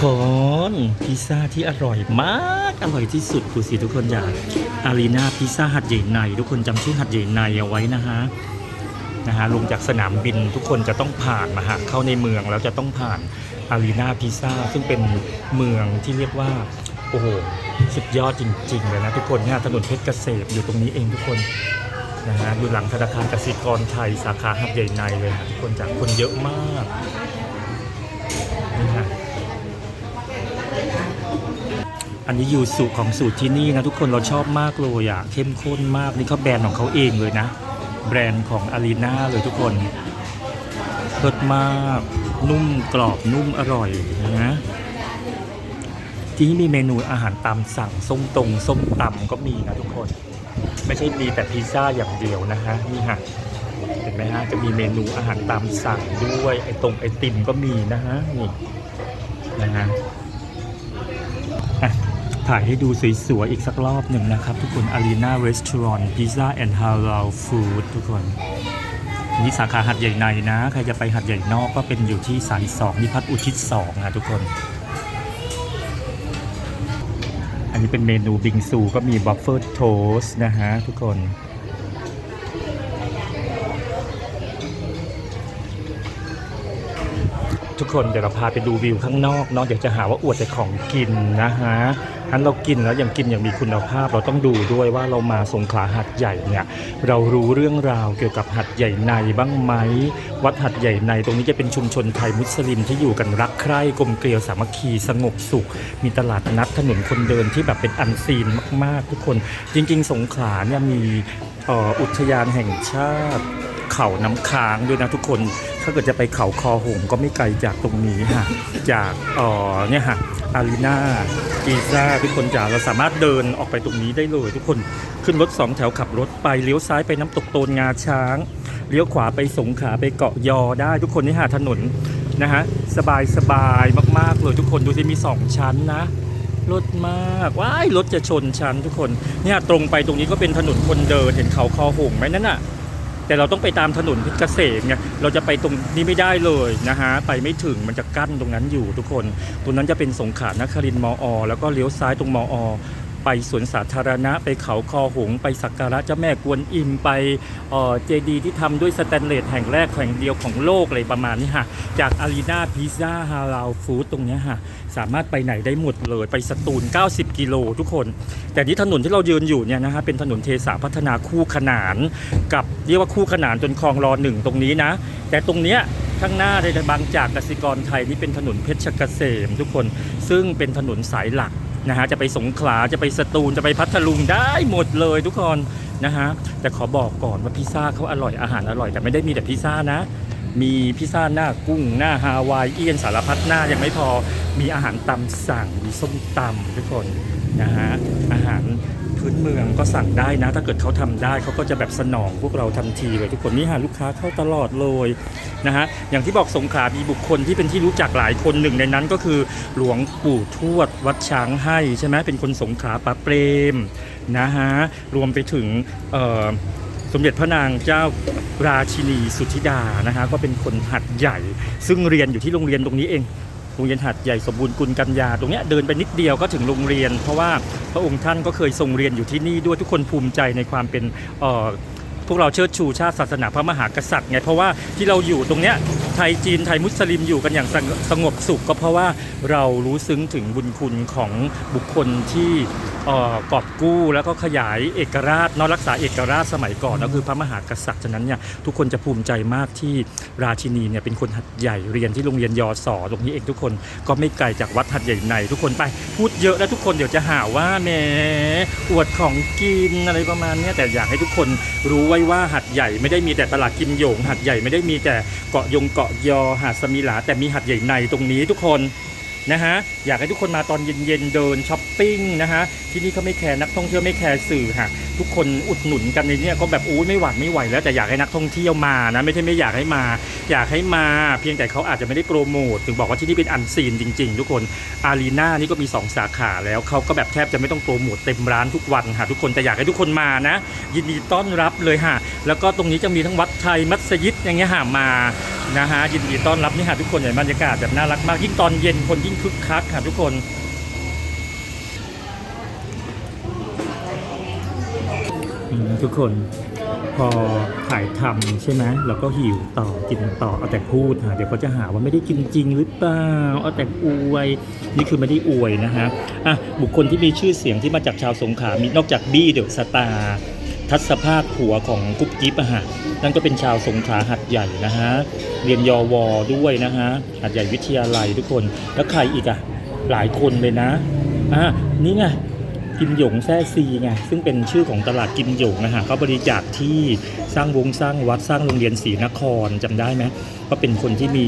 คนพิซซ่าที่อร่อยมากอร่อยที่สุดดูสิทุกคนอยากอารีนาพิซซ่าหัดใหญ่ในทุกคนจำชื่อหัดใหญ่ในเอาไว้นะฮะนะฮะลงจากสนามบินทุกคนจะต้องผ่านมาฮะเข้าในเมืองแล้วจะต้องผ่านอารีนาพิซซ่าซึ่งเป็นเมืองที่เรียกว่าโอ้โหสุดยอดจริงๆเลยนะทุกคนเนี่ยถนนเพชรเกษมอยู่ตรงนี้เองทุกคนนะฮะอยู่หลังธนาคารกสิกรไทยสาขาหัดใหญ่ในเลยฮะทุกคนจากคนเยอะมากนี่ฮะ อันนี้ยูสุของสูตรที่นี่นะทุกคนเราชอบมากเลยอะเข้มข้นมากนี่เขาแบรนด์ของเขาเองเลยนะ แบรนด์ของอารีนาเลยทุกคนเลิศมากนุ่มกรอบนุ่มอร่อยนะที่นี่มีเมนูอาหารตามสั่งส้มตรงส้มตำก็มีนะทุกคน ไม่ใช่มีแต่พิซซ่าอย่างเดียวนะฮะนี่ฮะเห็นไหมฮะจะมีเมนูอาหารตามสั่งด้วยไอตรงไอติมก็มีนะฮะนี่นะฮะ ถ่ายให้ดูสวยๆ อีกสักรอบหนึ่งนะครับ ทุกคน Arena Restaurant Pizza and Halal Food ทุกคนนี่สาขาหัดใหญ่ในนะ ใครจะไปหัดใหญ่นอกก็เป็นอยู่ที่สายสองนิพัฒน์อุทิศสองนะทุกคน อันนี้เป็นเมนูบิงซูก็มีบัฟเฟิลโทสนะฮะทุกคนทุกคนเดี๋ยวเราพาไปดูวิวข้างนอกเนาะเดี๋ยวจะหาว่าอวดแต่ของกินนะฮะ อันเรากินแล้วยังกินอย่างมีคุณภาพ เราต้องดูด้วยว่าเรามาสงขลาหัดใหญ่เนี่ยเรารู้เรื่องราวเกี่ยวกับหัดใหญ่ในบ้างไหมวัดหัดใหญ่ในตรงนี้จะเป็นชุมชนไทยมุสลิมที่อยู่กันรักใคร่กลมเกลียวสามัคคีสงบสุข มีตลาดนัดถนนคนเดินที่แบบเป็นอันซีนมาก ๆ ทุกคน จริง ๆ สงขลาเนี่ยมีอ,อุทยานแห่งชาติเขาน้ำค้างด้วยนะทุกคน ถ้าเกิดจะไปเขาคอหงก็ไม่ไกลจากตรงนี้ฮะจากเอ่อเนี่ยฮะ อารีนากีซ่าทุกคนจ๋าเราสามารถเดินออกไปตรงนี้ได้เลย ทุกคนขึ้นรถสองแถวขับรถไปเลี้ยวซ้ายไปน้ำตกโตนงาช้าง เลี้ยวขวาไปสงขาไปเกาะยอได้ ทุกคนนี่หาถนนนะฮะสบายสบายมากๆเลยทุกคนดูสิมีสองชั้นนะรถมากว้ายรถจะชนชั้นทุกคนเนี่ยตรงไปตรงนี้ก็เป็นถนนคนเดินเห็นเขาคอหงไหมนั่นน่ะ แต่เราต้องไปตามถนนเพชรเกษมไงเราจะไปตรงนี้ไม่ได้เลยนะฮะไปไม่ถึงมันจะกั้นตรงนั้นอยู่ทุกคน ตรงนั้นจะเป็นสงขลานครินทร์มอ แล้วก็เลี้ยวซ้ายตรงมอ ไปสวนสาธารณะ ไปเขาคอหง ไปสักการะเจ้าแม่กวนอิมไปเออเจดีที่ทำด้วยสแตนเลสแห่งแรกแห่งเดียวของโลกอะไรประมาณนี้ฮะจากอารีนาพิซซ่าฮาลาลฟู้ดตรงนี้ยฮะสามารถไปไหนได้หมดเลย ไปสตูล 90 กิโลทุกคน แต่นี้ถนนที่เรายืนอยู่เนี่ยนะฮะเป็นถนนเทสาพัฒนาคู่ขนานกับเรียกว่าคู่ขนานจนคลองรอหนึ่งตรงนี้นะ แต่ตรงเนี้ยข้างหน้าในบางจากกสิกรไทยนี่เป็นถนนเพชรเกษมทุกคน ซึ่งเป็นถนนสายหลัก นะฮะจะไปสงขลาจะไปสตูลจะไปพัทลุงได้หมดเลยทุกคนนะฮะแต่ขอบอกก่อนว่าพิซซ่าเขาอร่อยอาหารอร่อยแต่ไม่ได้มีแต่พิซซ่านะ มีพิซซ่าหน้ากุ้งหน้าฮาวายเอียนสารพัดหน้ายังไม่พอมีอาหารตำสั่งมีส้มตำทุกคนนะฮะอาหาร พื้นเมืองก็สั่งได้นะ ถ้าเกิดเขาทำได้เขาก็จะแบบสนองพวกเราทันทีเลยทุกคนนี่หาลูกค้าเข้าตลอดเลยนะฮะอย่างที่บอกสงขลามีบุคคลที่เป็นที่รู้จักหลายคนหนึ่งในนั้นก็คือหลวงปู่ทวดวัดช้างให้ใช่ไหมเป็นคนสงขลาปาเปรมนะฮะรวมไปถึงสมเด็จพระนางเจ้าราชินีสุธิดานะฮะก็เป็นคนหัดใหญ่ ซึ่งเรียนอยู่ที่โรงเรียนตรงนี้เอง โรงเรียนหัดใหญ่สมบูรณ์กุลกัญญาตรงเนี้ยเดินไปนิดเดียวก็ถึงโรงเรียน เพราะว่าพระองค์ท่านก็เคยทรงเรียนอยู่ที่นี่ด้วยทุกคนภูมิใจในความเป็น พวกเราเชิดชูชาติศาสนาพระมหากษัตริย์ไงเพราะว่าที่เราอยู่ตรงเนี้ยไทยจีนไทยมุสลิมอยู่กันอย่างสงสงบสุขก็เพราะว่าเรารู้ซึ้งถึงบุญคุณของบุคคลที่กอบกู้แล้วก็ขยายเอกราชนอะรักษาเอกราชสมัยก่อนก็คือพระมหากษัตริย์ฉะนั้นเนี่ยทุกคนจะภูมิใจมากที่ราชินีเนี่ยเป็นคนหัดใหญ่เรียนที่โรงเรียนยศตรงนี้เองทุกคนก็ไม่ไกลจากวัดหัดใหญ่ใน ทุกคนไปพูดเยอะแล้วทุกคนเดี๋ยวจะหาว่าแหมอวดของกินอะไรประมาณเนี้ยแต่อยากให้ทุกคนรู้ไว้ว่าหัดใหญ่ไม่ได้มีแต่ตลาดกิมหยงหัดใหญ่ไม่ได้มีแต่เกาะยงเกาะยอหาดสมิลาแต่มีหัดใหญ่ในตรงนี้ทุกคน นะฮะอยากให้ทุกคนมาตอนเย็นๆเดินช้อปปิ้งนะฮะที่นี่เขาไม่แคร์นักท่องเที่ยวไม่แคร์สื่อค่ะทุกคนอุดหนุนกันในเนี้ยก็แบบอู้ไม่หวัดไม่ไหวแล้วแต่อยากให้นักท่องเที่ยวมานะไม่ใช่ไม่อยากให้มา อยากให้มาเพียงแต่เขาอาจจะไม่ได้โปรโมทถึงบอกว่าที่นี่เป็นอันซีนจริง ๆ ทุกคนอารีนานี่ก็มี 2 สาขาแล้วเขาก็แบบแทบจะไม่ต้องโปรโมทเต็มร้านทุกวันค่ะทุกคนแต่อยากให้ทุกคนมานะ ยินดีต้อนรับเลยค่ะแล้วก็ตรงนี้จะมีทั้งวัดไทยมัสยิดอย่างเงี้ยค่ะมา นะฮะยินดีต้อนรับนี่ฮะทุกคนเห็นบรรยากาศแบบน่ารักมากยิ่งตอนเย็นคนยิ่งคึกคักค่ะทุกคนทุกคนพอถ่ายทำใช่ไหมเราก็หิวต่อกินต่อเอาแต่พูดฮะเดี๋ยวเขาจะหาว่าไม่ได้กินจริงหรือเปล่าเอาแต่อวยนี่คือไม่ได้อวยนะฮะอะบุคคลที่มีชื่อเสียงที่มาจากชาวสงขลามีนอกจากบี้เดอะสตาร์ทัศภาคผัวของกุ๊บกิ๊บอะฮะ นั่นก็เป็นชาวสงขลาหัดใหญ่นะฮะ เรียนยอวอด้วยนะฮะหัดใหญ่วิทยาลัยทุกคน แล้วใครอีกอะหลายคนเลยนะอะนี่ไง กิมหยงแซ่ซีไงซึ่งเป็นชื่อของตลาดกิมหยงนะฮะเขาบริจาคที่สร้างวงสร้างวัดสร้างโรงเรียนศรีนครจำได้ไหมก็เป็นคนที่มี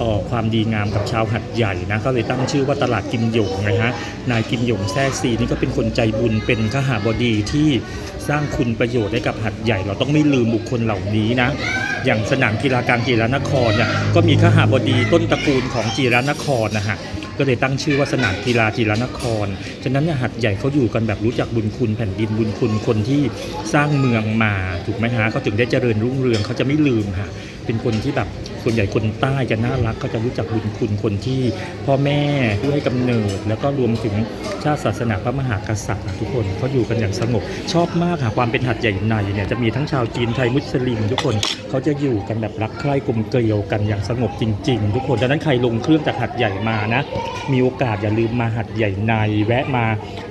ออความดีงามกับชาวหัดใหญ่นะก็เลยตั้งชื่อว่าตลาดกิมหยงนะฮะนายกิมหยงแซ่ซีนี่ก็เป็นคนใจบุญเป็นขหาบดีที่สร้างคุณประโยชน์ให้กับหัดใหญ่ เราต้องไม่ลืมบุคคลเหล่านี้นะอย่างสนามกีฬากลางจีรานครเนี่ยก็มีขหาบดีต้นตระกูลของจีรานครนะฮะ ก็เลยตั้งชื่อว่าสนามกีฬาจีรานคร ฉะนั้นหัดใหญ่เขาอยู่กันแบบรู้จักบุญคุณแผ่นดินบุญคุณคนที่สร้างเมืองมาถูกไหมฮะเขาถึงได้เจริญรุ่งเรืองเขาจะไม่ลืมค่ะเป็นคนที่แบบ ส่วนใหญ่คนใต้จะน่ารักเขาจะรู้จักบุญคุณคนที่พ่อแม่ผู้ให้กำเนิด แล้วก็รวมถึงชาติศาสนาพระมหากษัตริย์ทุกคนเขาอยู่กันอย่างสงบ ชอบมากค่ะความเป็นหัดใหญ่ในเนี่ยจะมีทั้งชาวจีนไทยมุสลิม ทุกคนเขาจะอยู่กันแบบรักใคร่กลมเกลียวกันอย่างสงบจริง ๆ ทุกคนดังนั้นใครลงเครื่องจากหัดใหญ่มานะมีโอกาสอย่าลืมมาหัดใหญ่ในแวะมา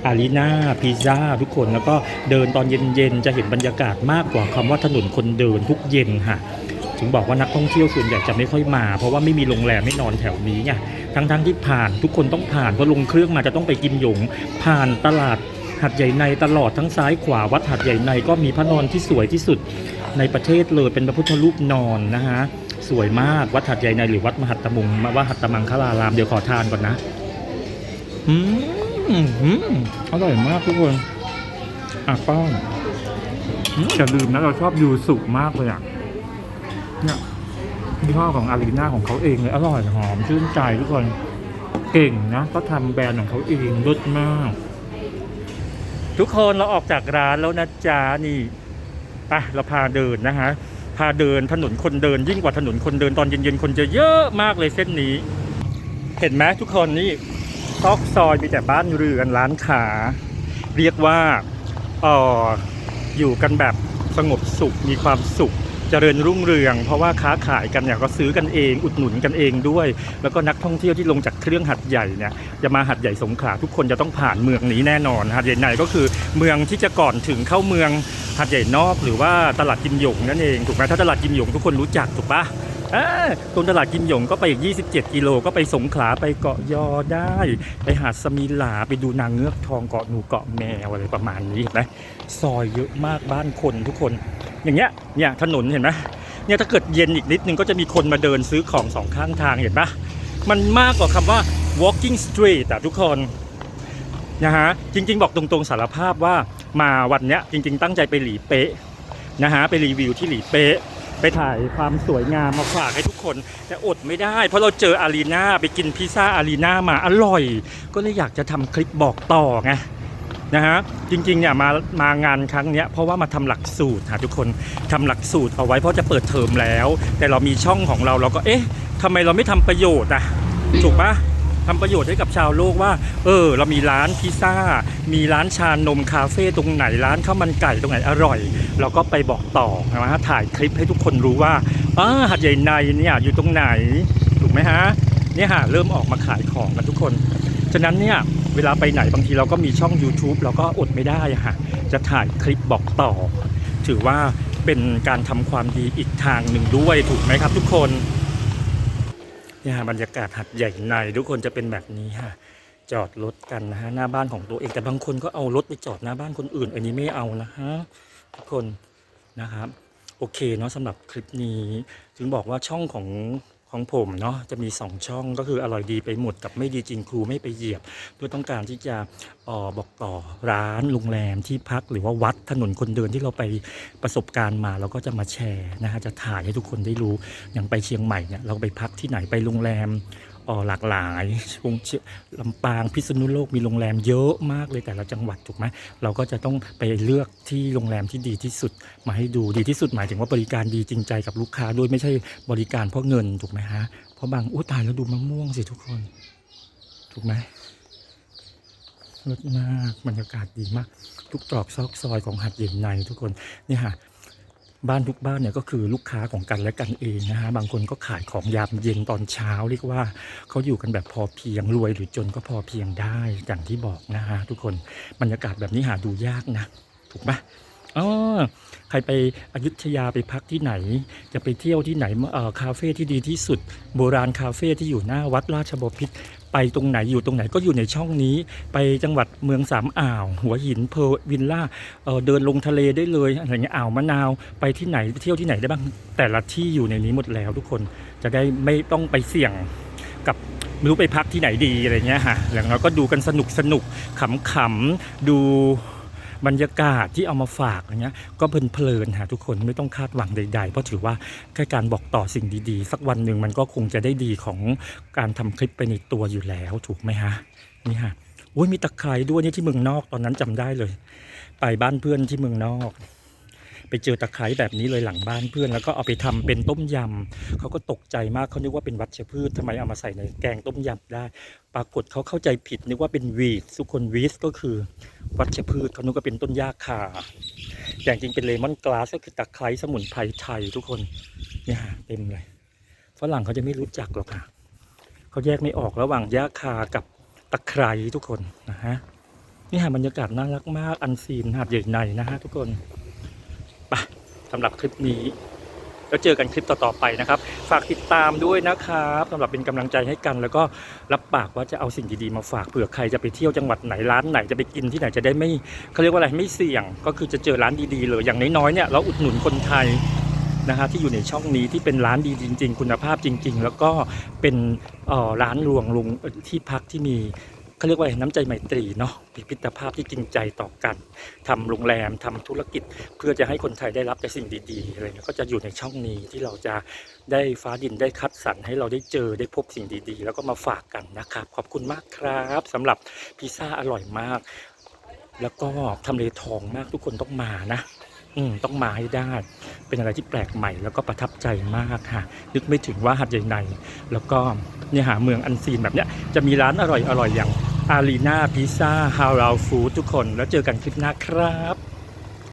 อารีนาพิซซ่าทุกคนแล้วก็เดินตอนเย็นๆจะเห็นบรรยากาศมากกว่าคำว่าถนนคนเดินทุกเย็นค่ะ ถึงบอกว่านักท่องเที่ยวส่วนใหญ่จะไม่ค่อยมา เพราะว่าไม่มีโรงแรมไม่นอนแถวนี้ไงทั้งๆที่ผ่านทุกคนต้องผ่านเพราะลงเครื่องมาจะต้องไปกินหยง ผ่านตลาดหัดใหญ่ในตลอดทั้งซ้ายขวาวัดหัดใหญ่ในก็มีพระนอนที่สวยที่สุดในประเทศเลยเป็นพระพุทธรูปนอนนะฮะสวยมากวัดหัดใหญ่ในหรือวัดมหัตตมุงวัดหัตตมังคลารามเดี๋ยวขอทานก่อนนะอืมอร่อยมากทุกคนอะป้อนอืมอย่าลืมนะเราชอบยูสุมากเลยอะ เนี่ยยี่ห้อของอารีนาของเขาเองเลยอร่อยหอมชื่นใจทุกคนเก่งนะก็ทำแบรนด์ของเขาเองรสมาก ทุกคนเราออกจากร้านแล้วนะจ๊ะนี่ไปเราพาเดินนะฮะพาเดินถนนคนเดินยิ่งกว่าถนนคนเดินตอนเย็นๆคนจะเยอะมากเลยเส้นนี้ เห็นไหมทุกคนนี่ซอกซอยมีแต่บ้านเรือนร้านขาเรียกว่าอออยู่กันแบบสงบสุขมีความสุข เจริญรุ่งเรือง เพราะว่าค้าขายกันเนี่ยก็ซื้อกันเองอุดหนุนกันเองด้วย แล้วก็นักท่องเที่ยวที่ลงจากเครื่องหัดใหญ่เนี่ยจะมาหัดใหญ่สงขลาทุกคนจะต้องผ่านเมืองนี้แน่นอนหัดใหญ่ในก็คือเมืองที่จะก่อนถึงเข้าเมืองหัดใหญ่นอก หรือว่าตลาดกิมหยงนั่นเองถูกไหมถ้าตลาดกิมหยงทุกคนรู้จักถูกปะ อ่าตรงตลาดกิมหยงก็ไปอีก 27 กิโลก็ไปสงขลาไปเกาะยอได้ ไปหาดสมิลาไปดูนางเงือกทองเกาะหนูเกาะแมวอะไรประมาณนี้เห็นไหมซอยเยอะมากบ้านคนทุกคน อย่างเงี้ยเนี่ยถนนเห็นไหมเนี่ยถ้าเกิดเย็นอีกนิดนึงก็จะมีคนมาเดินซื้อของสองข้างทางเห็นปะมันมากกว่าคำว่า walking street แต่ทุกคนนะฮะจริง ๆ บอกตรงๆสารภาพว่ามาวันเนี้ยจริง ๆ ตั้งใจไปหลีเป๊ะนะฮะไปรีวิวที่หลีเป๊ะ ไปถ่ายความสวยงามมาฝากให้ทุกคน แต่อดไม่ได้ เพราะเราเจออารีนาไปกินพิซซ่าอารีนามาอร่อย ก็เลยอยากจะทำคลิปบอกต่อไงนะฮะจริงๆเนี่ยมามางานครั้งเนี้ยเพราะว่ามาทำหลักสูตรหาทุกคนทำหลักสูตรเอาไว้เพราะจะเปิดเทอมแล้ว แต่เรามีช่องของเราเราก็เอ๊ะทำไมเราไม่ทำประโยชน์อะถูกปะ ทำประโยชน์ให้กับชาวโลกว่า เออ เรามีร้านพิซซ่า มีร้านชานมคาเฟ่ตรงไหนร้านข้าวมันไก่ตรงไหนอร่อย เราก็ไปบอกต่อนะฮะถ่ายคลิปให้ทุกคนรู้ว่าอ่าหัดใหญ่ในเนี่ยอยู่ตรงไหนถูกไหมฮะเนี่ยฮะเริ่มออกมาขายของกันทุกคน ฉะนั้นเนี่ยเวลาไปไหนบางทีเราก็มีช่อง YouTube เราก็อดไม่ได้อะฮะจะถ่ายคลิปบอกต่อ ถือว่าเป็นการทำความดีอีกทางหนึ่งด้วยถูกไหมครับทุกคน เนี่ยฮะบรรยากาศหัดใหญ่ในทุกคนจะเป็นแบบนี้ฮะจอดรถกันนะฮะหน้าบ้านของตัวเองแต่บางคนก็เอารถไปจอดหน้าบ้านคนอื่น อันนี้ไม่เอานะฮะทุกคนนะครับโอเคเนาะสำหรับคลิปนี้ ถึงบอกว่าช่องของ ของผมเนาะจะมี 2 ช่องก็คืออร่อยดีไปหมดกับไม่ดีจริงครูไม่ไปเหยียบ เพื่อต้องการที่จะออบอกต่อร้านโรงแรมที่พักหรือว่าวัดถนนคนเดินที่เราไปประสบการณ์มาเราก็จะมาแชร์นะฮะจะถ่ายให้ทุกคนได้รู้อย่างไปเชียงใหม่เนี่ยเราไปพักที่ไหนไปโรงแรม หลากหลายชงเชียลำปางพิษณุโลกมีโรงแรมเยอะมากเลยแต่ละจังหวัดถูกไหมเราก็จะต้องไปเลือกที่โรงแรมที่ดีที่สุดมาให้ดูดีที่สุดหมายถึงว่าบริการดีจริงใจกับลูกค้าด้วยไม่ใช่บริการเพราะเงินถูกไหมฮะเพราะบางอู้ตายแล้วดูมะม่วงสิทุกคน ถูกไหมรสมากบรรยากาศดีมาก ทุกตรอกซอกซอยของหัดใหญ่ในทุกคนนี่ฮะ บ้านทุกบ้านเนี่ยก็คือลูกค้าของกันและกันเองนะฮะบางคนก็ขายของยามเย็นตอนเช้าเรียกว่าเขาอยู่กันแบบพอเพียงรวยหรือจนก็พอเพียงได้อย่างที่บอกนะฮะทุกคนบรรยากาศแบบนี้หาดูยากนะถูกไหม อ๋อใครไปอยุธยาไปพักที่ไหน จะไปเที่ยวที่ไหนคาเฟ่ที่ดีที่สุด โบราณคาเฟ่ที่อยู่หน้าวัดราชบพิตรไปตรงไหนอยู่ตรงไหนก็อยู่ในช่องนี้ ไปจังหวัดเมืองสามอ่าว หัวหินเพอวิลล่าเเดินลงทะเลได้เลยอะไรเงี้ยอ่าวมะนาวไปที่ไหนเที่ยวที่ไหนได้บ้างแต่ละที่อยู่ในนี้หมดแล้วทุกคนจะได้ไม่ต้องไปเสี่ยงกับไม่รู้ไปพักที่ไหนดีอะไรเงี้ยฮะอย่างเราก็ดูกันสนุกสนุกขำๆดู บรรยากาศที่เอามาฝากอะไรเงี้ยก็เพลินๆฮะทุกคนไม่ต้องคาดหวังใด ๆ เพราะถือว่าแค่การบอกต่อสิ่งดีๆ สักวันหนึ่งมันก็คงจะได้ดีของการทำคลิปไปในตัวอยู่แล้วถูกไหมฮะนี่ฮะโอ้ยมีตะไคร้ด้วยเนี่ยที่เมืองนอกตอนนั้นจำได้เลย ไปบ้านเพื่อนที่เมืองนอก ไปเจอตะไคร้แบบนี้เลยหลังบ้านเพื่อน แล้วก็เอาไปทำเป็นต้มยำเขาก็ตกใจมากเขานึกว่าเป็นวัชพืชทำไมเอามาใส่ในแกงต้มยำได้ ปรากฏเขาเข้าใจผิดนึกว่าเป็นวีดทุกคนวีดก็คือ วัชพืชเขานึกว่าเป็นต้นหญ้าคาแต่างจริงเป็นเลมอนกลาสก็คือตะไคร้สมุนไพรไทยทุกคนเนี่ยฮะเต็มเลยฝรั่งเขาจะไม่รู้จักหรอกค่ะเขาแยกไม่ออกระหว่างหญ้าคากับตะไคร้ทุกคนนะฮะนี่ฮะบรรยากาศน่ารักมากอันซีนหาดใหญ่ในนะฮะทุกคน ไปสำหรับคลิปนี้แล้วเจอกันคลิปต่อๆไปนะครับ ฝากติดตามด้วยนะครับสำหรับเป็นกำลังใจให้กัน แล้วก็รับปากว่าจะเอาสิ่งดีๆมาฝากเผื่อใครจะไปเที่ยวจังหวัดไหนร้านไหนจะไปกินที่ไหนจะได้ไม่เขาเรียกว่าอะไรไม่เสี่ยง ก็คือจะเจอร้านดีๆเลยอย่างน้อยๆเนี่ยเราอุดหนุนคนไทยนะฮะที่อยู่ในช่องนี้ที่เป็นร้านดีจริง ๆ คุณภาพจริง ๆ แล้วก็เป็นออร้านรวงลุงที่พักที่มี เขาเรียกว่าน้ำใจไมตรีเนาะพิพิธภาพที่จริงใจต่อกันทำโรงแรมทำธุรกิจ เพื่อจะให้คนไทยได้รับแต่สิ่งดีๆอะไรเงี้ยก็จะอยู่ในช่องนี้ที่เราจะได้ฟ้าดินได้คัดสรรให้เราได้เจอได้พบสิ่งดีๆ แล้วก็มาฝากกันนะครับ ขอบคุณมากครับสำหรับพิซซ่าอร่อยมาก แล้วก็ทำเลทองมากทุกคนต้องมานะอืมต้องมาให้ได้ เป็นอะไรที่แปลกใหม่แล้วก็ประทับใจมากค่ะ นึกไม่ถึงว่าหัดใหญ่ใน แล้วก็เนี่ยหาเมืองอันซีนแบบเนี้ยจะมีร้านอร่อยๆอย่าง อารีนาพิซซ่าฮาวลาฟูดทุกคน แล้วเจอกันคลิปหน้าครับ